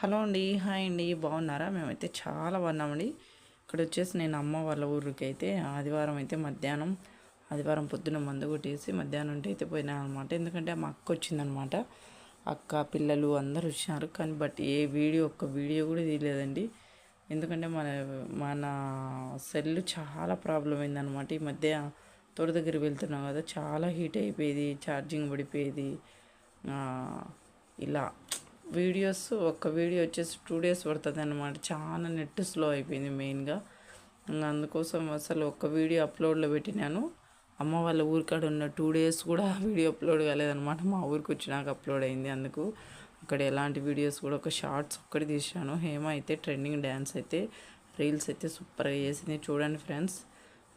Hello అండి hi అండి బాగున్నారా? మేమైతే చాలా బాగున్నామండి. ఇక్కడ వచ్చేసి నేను అమ్మ వాళ్ళ ఊరికి అయితే ఆదివారం అయితే మధ్యాహ్నం ఆదివారం పొద్దున మందు కొట్టేసి మధ్యాహ్నం ఉంటే అయితే పోయినా అనమాట ఎందుకంటే మా అక్క వచ్చిందనమాట అక్క పిల్లలు అందరూ వచ్చినారు కానీ బట్ ఏ వీడియో ఒక్క వీడియో కూడా తీయలేదండి. ఎందుకంటే మన మన సెల్ చాలా ప్రాబ్లం అయిందనమాట ఈ మధ్య తోట దగ్గర వెళ్తున్నాం కదా చాలా హీట్ అయిపోయేది ఛార్జింగ్ పడిపోయేది. ఇలా వీడియోస్ ఒక వీడియో వచ్చేసి టూ డేస్ పడుతుంది అనమాట చాలా నెట్ స్లో అయిపోయింది మెయిన్గా ఇంకా అందుకోసం అసలు ఒక వీడియో అప్లోడ్లో పెట్టినాను. అమ్మ వాళ్ళ ఊరికాడ ఉన్న టూ డేస్ కూడా వీడియో అప్లోడ్ కాలేదనమాట మా ఊరికి వచ్చినాక అప్లోడ్ అయింది అందుకు. అక్కడ ఎలాంటి వీడియోస్ కూడా ఒక షార్ట్స్ ఒక్కటి తీసాను హేమ అయితే ట్రెండింగ్ డ్యాన్స్ అయితే రీల్స్ అయితే సూపర్గా చేసింది. చూడండి ఫ్రెండ్స్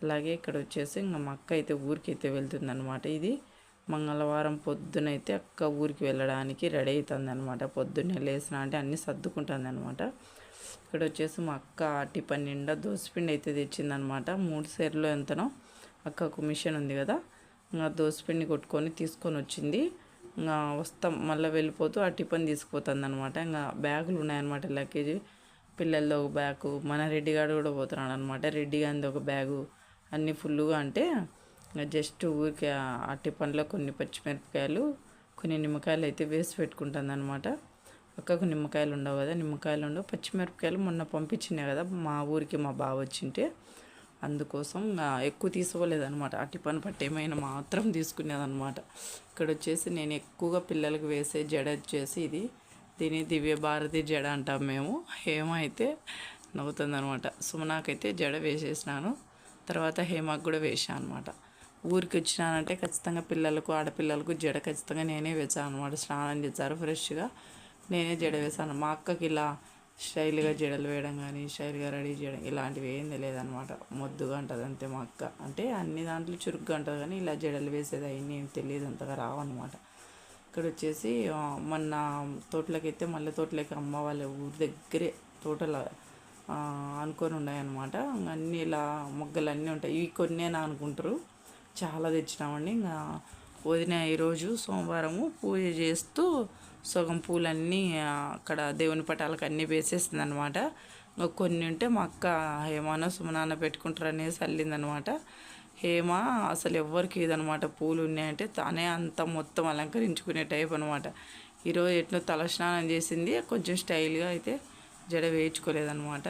అలాగే ఇక్కడ వచ్చేసి ఇంకా మా అక్క అయితే ఊరికి అయితే వెళ్తుందనమాట ఇది మంగళవారం పొద్దునైతే అక్క ఊరికి వెళ్ళడానికి రెడీ అవుతుంది అనమాట పొద్దున్నే లేసిన అంటే అన్నీ సర్దుకుంటుంది అనమాట ఇక్కడ వచ్చేసి మా అక్క టిఫన్ నిండా దోసపిండి అయితే తెచ్చిందనమాట మూడు సేర్లు ఎంతనో అక్కకు మిషన్ ఉంది కదా ఇంకా దోసపిండి కొట్టుకొని తీసుకొని వచ్చింది. ఇంకా వస్తాం మళ్ళీ వెళ్ళిపోతూ ఆ టిఫన్ తీసుకుపోతుంది అనమాట ఇంకా బ్యాగులు ఉన్నాయన్నమాట లగేజ్. పిల్లల్లో ఒక బ్యాగు మన రెడ్డిగాడు కూడా పోతున్నాడు అనమాట రెడ్డి గారిది ఒక బ్యాగు అన్నీ ఫుల్గా అంటే జస్ట్ ఊరికే అట్టి పండ్లో కొన్ని పచ్చిమిరపకాయలు కొన్ని నిమ్మకాయలు అయితే వేసి పెట్టుకుంటుంది అనమాట పక్కకు నిమ్మకాయలు ఉండవు కదా నిమ్మకాయలు ఉండవు. పచ్చిమిరపకాయలు మొన్న పంపించినాయి కదా మా ఊరికి మా బావ వచ్చింటే అందుకోసం ఎక్కువ తీసుకోలేదనమాట అట్టి పని పట్టేమైనా మాత్రం తీసుకునేదనమాట ఇక్కడ వచ్చేసి నేను ఎక్కువగా పిల్లలకు వేసే జడ వచ్చేసి ఇది. దీని దివ్య భారతి జడ అంటాం మేము. హేమ అయితే నవ్వుతుందనమాట సుమనాకైతే జడ వేసేసినాను. తర్వాత హేమకు కూడా వేసాను అనమాట ఊరికి వచ్చినానంటే ఖచ్చితంగా పిల్లలకు ఆడపిల్లలకు జడ ఖచ్చితంగా నేనే వేసాను అనమాట స్నానం చేశారు ఫ్రెష్గా. నేనే జడ వేసాను. మా అక్కకి ఇలా స్టైల్గా జడలు వేయడం కానీ స్టైల్గా రెడీ చేయడం ఇలాంటివి ఏం తెలియదనమాట మొద్దుగా ఉంటుంది అంతే మా అక్క. అంటే అన్ని దాంట్లో చురుగ్గా ఉంటుంది కానీ ఇలా జడలు వేసేది అవన్నీ ఏం తెలియదు అంతగా రావన్నమాట. ఇక్కడ వచ్చేసి మొన్న తోటలకైతే మల్లె తోటలకి అమ్మ వాళ్ళ ఊరి దగ్గరే తోటల అనుకొని ఉన్నాయన్నమాట. అన్నీ ఇలా మొగ్గలు అన్నీ ఉంటాయి. ఇవి కొన్నేనా అనుకుంటారు. చాలా తెచ్చినామండి. ఇంకా వదిన ఈరోజు సోమవారము పూజ చేస్తూ సగం పూలన్నీ అక్కడ దేవుని పటాలకు అన్నీ వేసేసింది అనమాట కొన్ని ఉంటే మా అక్క హేమానో సుమనాన్న పెట్టుకుంటారు అనేసి అల్లిందనమాట హేమ అసలు ఎవ్వరికి ఇదనమాట పూలు ఉన్నాయంటే తానే అంత మొత్తం అలంకరించుకునే టైప్ అనమాట. ఈరోజు ఎట్లా తలస్నానం చేసింది కొంచెం స్టైల్గా అయితే జడ వేయించుకోలేదనమాట.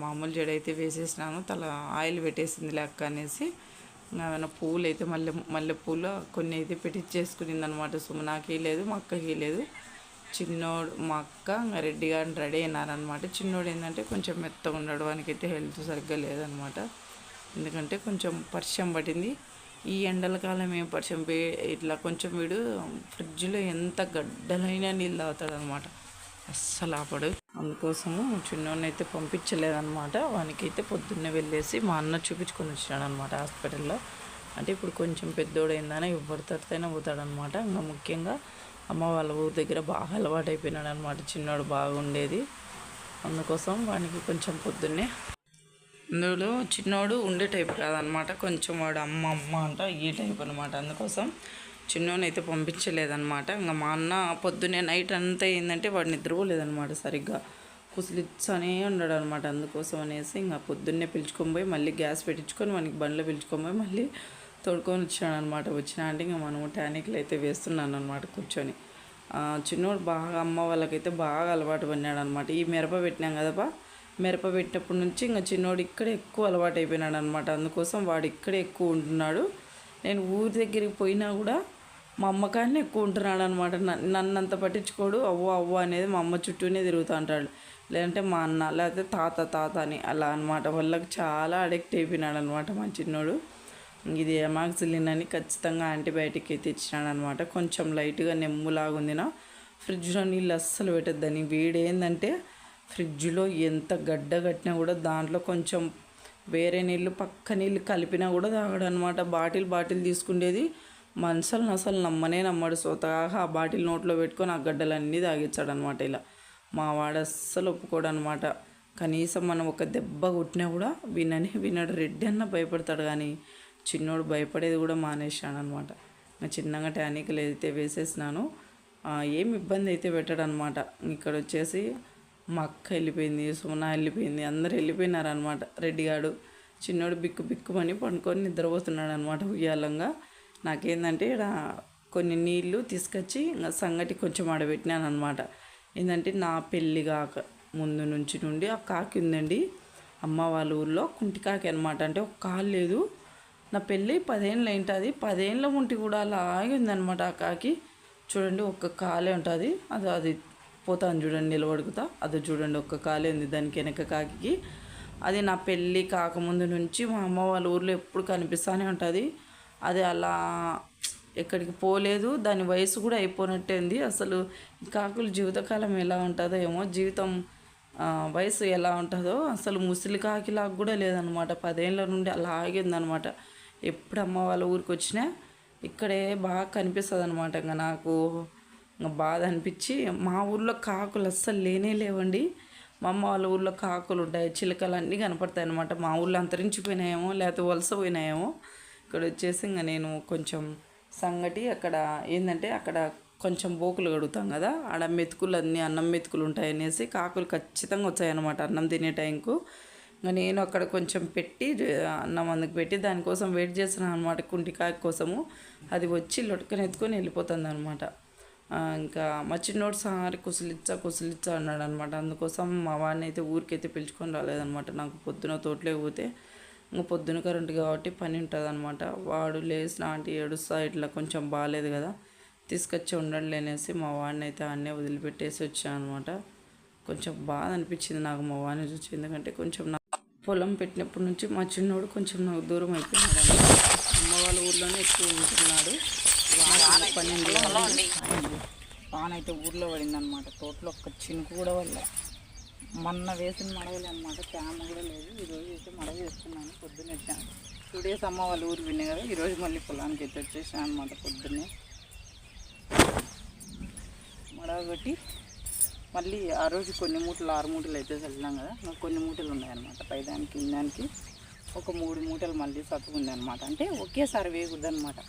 మామూలు జడ అయితే వేసేసినాను తల ఆయిల్ పెట్టేసింది లెక్క అనేసి. ఏమైనా పూలు అయితే మల్లె మల్లెపూలు కొన్ని అయితే పెట్టించేసుకునింది అనమాట సుమనాకి లేదు మా అక్కకి లేదు. చిన్నోడు మా అక్క ఇంకా రెడ్డి గారిని రెడీ అయినారనమాట. చిన్నోడు ఏంటంటే కొంచెం మెత్తగా ఉండడం వానికైతే హెల్త్ సరిగ్గా లేదనమాట. ఎందుకంటే కొంచెం పరిచయం పట్టింది ఈ ఎండల కాలం ఏం పరిచయం ఇట్లా కొంచెం వీడు ఫ్రిడ్జ్లో ఎంత గడ్డలైన నీళ్ళు తాగుతాడనమాట. అస్సలు ఆపడు. అందుకోసము చిన్నోడిని అయితే పంపించలేదనమాట వానికైతే పొద్దున్నే వెళ్ళేసి మా అన్న చూపించుకొని వచ్చినాడు అనమాట హాస్పిటల్లో. అంటే ఇప్పుడు కొంచెం పెద్దోడైందని ఎవరి తరతైనా పోతాడనమాట ఇంకా ముఖ్యంగా అమ్మ వాళ్ళ ఊరి దగ్గర బాగా అలవాటు అయిపోయినాడు అనమాట చిన్నోడు బాగుండేది. అందుకోసం వానికి కొంచెం పొద్దున్నే అందులో చిన్నోడు ఉండే టైప్ కాదనమాట కొంచెం వాడు అమ్మ అమ్మ అంట ఈ టైప్ అనమాట అందుకోసం చిన్నోనైతే అయితే ఇంకా మా అన్న పొద్దున్నే నైట్ అంతా ఏంటంటే వాడు నిద్రపోలేదనమాట సరిగ్గా. కుసిలిచ్చనే ఉన్నాడు అనమాట అందుకోసం అనేసి ఇంకా పొద్దున్నే పిలుచుకొని పోయి మళ్ళీ గ్యాస్ పెట్టించుకొని మనకి బండ్లో పిలుచుకొని పోయి మళ్ళీ తోడుకొని వచ్చాడు అనమాట వచ్చినా అంటే ఇంకా మనము టానిక్లు అయితే వేస్తున్నాను అనమాట కూర్చొని చిన్నోడు బాగా అమ్మ వాళ్ళకైతే బాగా అలవాటు పడినాడు అనమాట ఈ మిరప పెట్టినాం కదపా మిరప పెట్టినప్పటి నుంచి ఇంకా చిన్నోడు ఇక్కడ ఎక్కువ అలవాటు అయిపోయినాడు అనమాట అందుకోసం వాడు ఇక్కడే ఎక్కువ ఉంటున్నాడు. నేను ఊరి దగ్గరికి పోయినా కూడా మా అమ్మ కాడనే ఎక్కువ ఉంటున్నాడు అనమాట నన్ను అంత పట్టించుకోడు. అవ్వ అవ్వ అనేది మా అమ్మ చుట్టూనే తిరుగుతూ ఉంటాడు. లేదంటే మా అన్న లేకపోతే తాత తాత అని అలా అనమాట వాళ్ళకి చాలా అడిక్ట్ అయిపోయినాడు అనమాట మా చిన్నోడు. ఇది ఎమాక్సిలిన్ అని ఖచ్చితంగా యాంటీబయాటిక్ అయితే ఇచ్చినాడు అనమాట కొంచెం లైట్గా నెమ్ములాగా ఉందినా. ఫ్రిడ్జ్లో నీళ్ళు అస్సలు పెట్టద్దని. వేడి ఏంటంటే ఫ్రిడ్జ్లో ఎంత గడ్డ కట్టినా కూడా దాంట్లో కొంచెం వేరే నీళ్ళు పక్క నీళ్ళు కలిపినా కూడా తాగడనమాట. Bottle bottle తీసుకుండేది. మనుషులను అసలు నమ్మనే నమ్మడు. స్వతహాగా ఆ బాటిల్ నోట్లో పెట్టుకొని ఆ గడ్డలన్నీ తాగించాడనమాట అనమాట ఇలా. మా వాడు అస్సలు ఒప్పుకోడు అనమాట కనీసం మనం ఒక దెబ్బ కొట్టినా కూడా వినని వినడు. రెడ్డి అన్న భయపడతాడు కానీ చిన్నోడు భయపడేది కూడా మానేసాడు అనమాట చిన్నగా టానిక్లు అయితే వేసేసినాను. ఏం ఇబ్బంది అయితే పెట్టాడు అనమాట ఇక్కడ వచ్చేసి మా అక్క వెళ్ళిపోయింది సుమన వెళ్ళిపోయింది అందరు వెళ్ళిపోయినారు అనమాట రెడ్డిగాడు చిన్నోడు బిక్కు బిక్కుమని పండుకొని నిద్రపోతున్నాడు అనమాట ఉయ్యాలంగా. నాకేందంటే ఇక్కడ కొన్ని నీళ్ళు తీసుకొచ్చి ఇంకా సంగటి కొంచెం ఆడబెట్టినాను అనమాట ఏంటంటే నా పెళ్ళి కాక ముందు నుంచి నుండి ఆ కాకి ఉందండి. అమ్మ వాళ్ళ ఊర్లో కుంటికాకి అనమాట అంటే ఒక కాలు లేదు. నా పెళ్ళి పదేళ్ళు ఏంటది పదేళ్ళ ఉంటి కూడా అలాగే ఉందనమాట ఆ కాకి. చూడండి ఒక్క కాలే ఉంటుంది. అది అది పోతాను చూడండి నిలబడుకుతా. అది చూడండి ఒక్క కాలే ఉంది దానికి వెనక కాకి. అది నా పెళ్ళి కాకముందు నుంచి మా అమ్మ వాళ్ళ ఊర్లో ఎప్పుడు కనిపిస్తూనే ఉంటుంది. అది అలా ఎక్కడికి పోలేదు. దాని వయసు కూడా అయిపోయినట్టే ఉంది. అసలు కాకులు జీవితకాలం ఎలా ఉంటుందో ఏమో జీవితం వయసు ఎలా ఉంటుందో అసలు ముసలి కాకిలాగా కూడా లేదనమాట పదేళ్ళ నుండి అలాగే ఉందన్నమాట ఎప్పుడు అమ్మ వాళ్ళ ఊరికి వచ్చినా ఇక్కడే బాగా కనిపిస్తుంది అనమాట ఇంకా నాకు ఇంకా బాధ అనిపించి మా ఊర్లో కాకులు అస్సలు లేనే లేవండి. మా అమ్మ వాళ్ళ ఊర్లో కాకులు ఉంటాయి చిలకలు అన్నీ కనపడతాయి అనమాట మా ఊర్లో అంతరించిపోయినాయేమో లేకపోతే వలస పోయినాయేమో. ఇక్కడ వచ్చేసి ఇంకా నేను కొంచెం సంగటి అక్కడ ఏంటంటే అక్కడ కొంచెం బోకులు కడుగుతాం కదా ఆడ మెతుకులు అన్నీ అన్నం మెతుకులు ఉంటాయనేసి కాకులు ఖచ్చితంగా వచ్చాయన్నమాట అన్నం తినే టైంకు. ఇంకా నేను అక్కడ కొంచెం పెట్టి అన్నం అందుకు పెట్టి దానికోసం వెయిట్ చేస్తున్నాను అనమాట కుంటికాయ కోసము. అది వచ్చి లొట్టుకొని ఎత్తుకొని వెళ్ళిపోతుంది అనమాట ఇంకా మా చిన్నోడు సారి కుసలిచ్చా కుసలిచ్చా అన్నాడు అనమాట అందుకోసం మా వాడిని అయితే ఊరికైతే పిలుచుకొని రాలేదనమాట నాకు పొద్దున తోటలో పోతే ఇంకా పొద్దున కరెంట్ కాబట్టి పని ఉంటుంది అనమాట వాడు లేచిన ఆంటీ ఏడుస్తా ఇట్లా కొంచెం బాగాలేదు కదా తీసుకొచ్చి ఉండండి అనేసి మా వాడిని అయితే అన్నీ వదిలిపెట్టేసి వచ్చాను అనమాట కొంచెం బాధ అనిపించింది నాకు మా వాడిని చూసి ఎందుకంటే కొంచెం నా పొలం పెట్టినప్పటి నుంచి మా చిన్నోడు కొంచెం నాకు దూరం అయిపోయినాడు అమ్మ వాళ్ళ ఊర్లోనే ఎక్కువ ఉంటున్నాడు. వాన పన్నెండు వాన అయితే ఊర్లో పడింది అనమాట తోటలో ఒక్క చినుకు కూడా వల్ల మొన్న వేసిన మడవలే అనమాట తేమ కూడా లేదు. ఈరోజు అయితే మడగ వేసుకున్నాను పొద్దున్న వచ్చాను టూ డేస్ అమ్మ వాళ్ళ ఊరు విన్నాయి కదా ఈరోజు మళ్ళీ పొలానికి అయితే వచ్చేసాను అనమాట పొద్దున్నే. మడవ పెట్టి మళ్ళీ ఆ రోజు కొన్ని మూటలు ఆరు మూటలు అయితే చల్లినాం కదా. నాకు కొన్ని మూటలు ఉన్నాయన్నమాట పైదానికి కిందానికి ఒక మూడు మూటలు మళ్ళీ సత్తుకుంది అనమాట అంటే ఒకేసారి వేయకూడదు అనమాట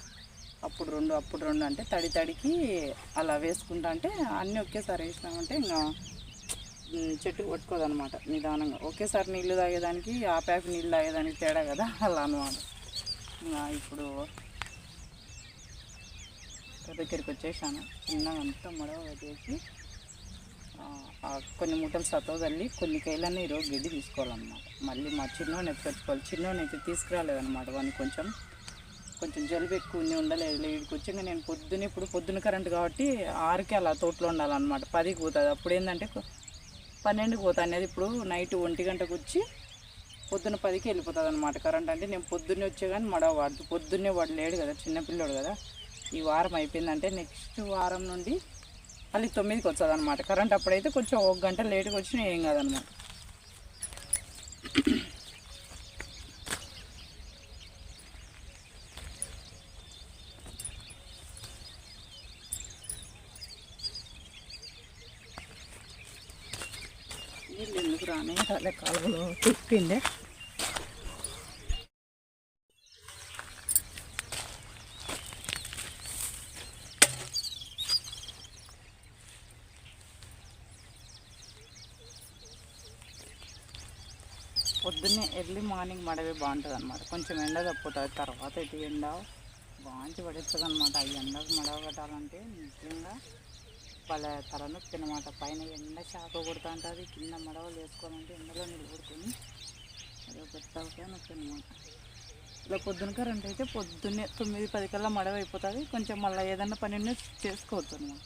అప్పుడు రెండు అప్పుడు రెండు అంటే తడి తడికి అలా వేసుకుంటా అంటే అన్నీ ఒకేసారి వేసినామంటే ఇంకా చెట్టు కొట్టుకోదనమాట నిదానంగా. ఒకేసారి నీళ్ళు తాగేదానికి ఆ ప్యాక్ నీళ్ళు తాగేదానికి తేడా కదా? అలా అనమాట ఇప్పుడు దగ్గరికి వచ్చేసాను. చిన్నగా అంతా మడవ పెట్టేసి కొన్ని మూటలు సతో తల్లి కొన్ని కైలన్నీ ఈరోజు గడ్డి తీసుకోవాలన్నమాట. మళ్ళీ మా చిన్నోని ఎత్తుకొచ్చుకోవాలి చిన్నోని అయితే తీసుకురాలేదన్నమాట వాడిని కొంచెం. కొంచెం జలుబు ఎక్కువ ఉండి ఉండలేదు. వీడికి వచ్చి నేను పొద్దున ఇప్పుడు పొద్దున కరెంట్ కాబట్టి ఆరుకి అలా తోటలో ఉండాలన్నమాట. పదికి పోతుంది. అప్పుడు ఏంటంటే పన్నెండుకి పోతా అనేది ఇప్పుడు నైట్ ఒంటి గంటకు వచ్చి పొద్దున పదికి వెళ్ళిపోతుంది అనమాట కరెంట్ అంటే నేను పొద్దున్నే వచ్చే కానీ మడ వాడు పొద్దున్నే వాడు లేడు కదా చిన్నపిల్లోడు కదా. ఈ వారం అయిపోయిందంటే నెక్స్ట్ వారం నుండి మళ్ళీ తొమ్మిదికి వస్తుంది అనమాట కరెంట్ అప్పుడైతే కొంచెం ఒక గంట లేట్గా వచ్చినా ఏం కాదనమాట. నీళ్ళు ఎందుకు రానే? రాలే కాలువలో తిప్పిందే. పొద్దున్నే ఎర్లీ మార్నింగ్ మడవే బాగుంటుంది అనమాట కొంచెం ఎండ తప్పుతుంది తర్వాత ఇటు ఎండ బాగా పడేస్తుంది అనమాట ఆ ఎండకు మడవ కట్టాలంటే నిజంగా వాళ్ళ తలనొప్పి అనమాట పైన ఎండ శాఖ కొడుతూ ఉంటుంది కింద మడవలు వేసుకోవాలంటే ఎండలో నిలబడుకొని అది ఒక తలకాయ నొప్పి అనమాట ఇలా పొద్దున కరెంట్ అయితే పొద్దున్నే తొమ్మిది పది కల్లా మడవ అయిపోతుంది కొంచెం మళ్ళీ ఏదన్నా పని చేసుకోవచ్చు అనమాట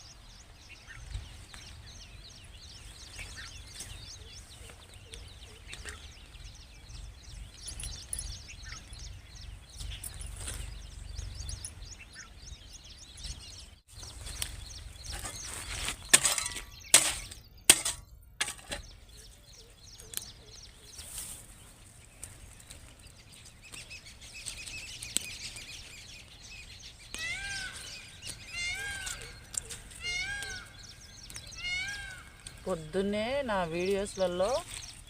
పొద్దున్నే నా వీడియోస్లలో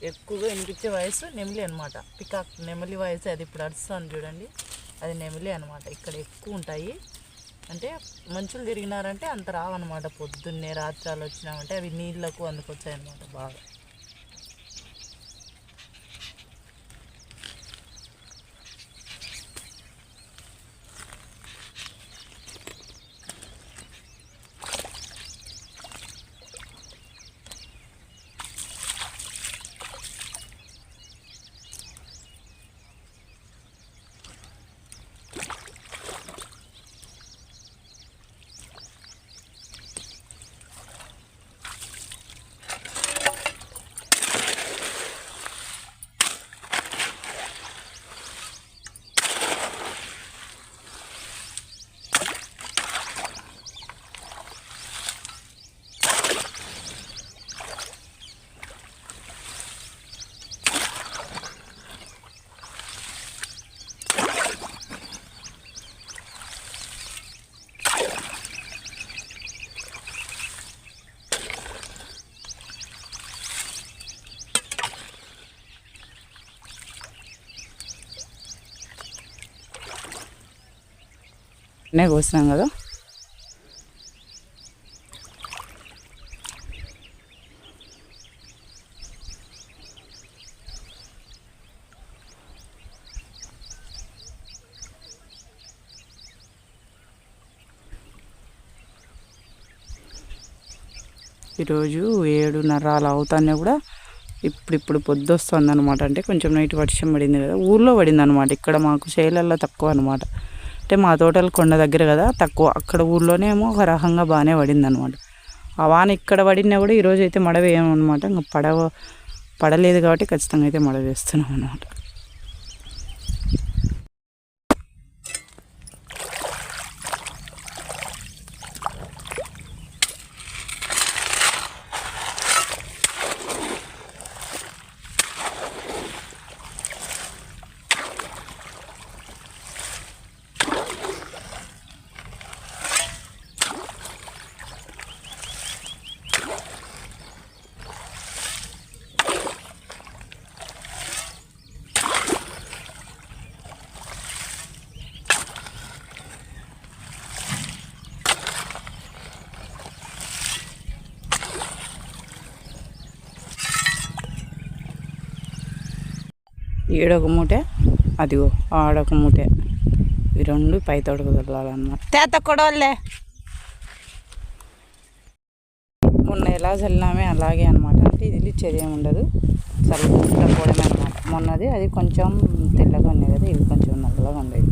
ఎక్కువగా వినిపించే వాయిస్ నెమిలి అనమాట పికాక్ నెమిలి వాయిస్ అది ఇప్పుడు అరుస్తుంది చూడండి. అది నెమిలి అనమాట ఇక్కడ ఎక్కువ ఉంటాయి. అంటే మంచులు తిరిగినారంటే అంత రావన్నమాట. పొద్దున్నే రాత్రాలు వచ్చినామంటే అవి నీళ్ళకు అందుకొచ్చాయి అనమాట బాగా. వెంటనే కోసినాం కదా. ఈరోజు ఏడున్నర అలా అవుతానే కూడా ఇప్పుడు ఇప్పుడు పొద్దు వస్తుంది అనమాట అంటే కొంచెం నైట్ వర్షం పడింది కదా ఊర్లో పడింది అనమాట ఇక్కడ మాకు చేలల్లో తక్కువ అనమాట అంటే మా తోటలు కొండ దగ్గర కదా తక్కువ. అక్కడ ఊర్లోనేమో ఒక రకంగా బాగానే పడింది అనమాట ఆ వాన ఇక్కడ పడినా కూడా ఈరోజు అయితే మడ వేయమన్నమాట ఇంకా పడవ పడలేదు కాబట్టి ఖచ్చితంగా అయితే మడ వేస్తున్నాం అనమాట ఈడొక మూటే అదిగో ఆడొక మూటే. ఈ రెండు పై తోటకు వెళ్ళాలన్నమాట తేత కొడవల్లే. మొన్న ఎలా చల్లినామే అలాగే అనమాట అంటే ఇది చర్యం ఏమి ఉండదు చల్లగా పోవడమే అనమాట మొన్నది అది కొంచెం తెల్లగా ఉంది కదా ఇది కొంచెం నల్లగా ఉండేది.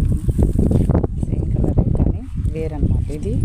సేమ్ కలర్ కానీ వేరనమాట ఇది.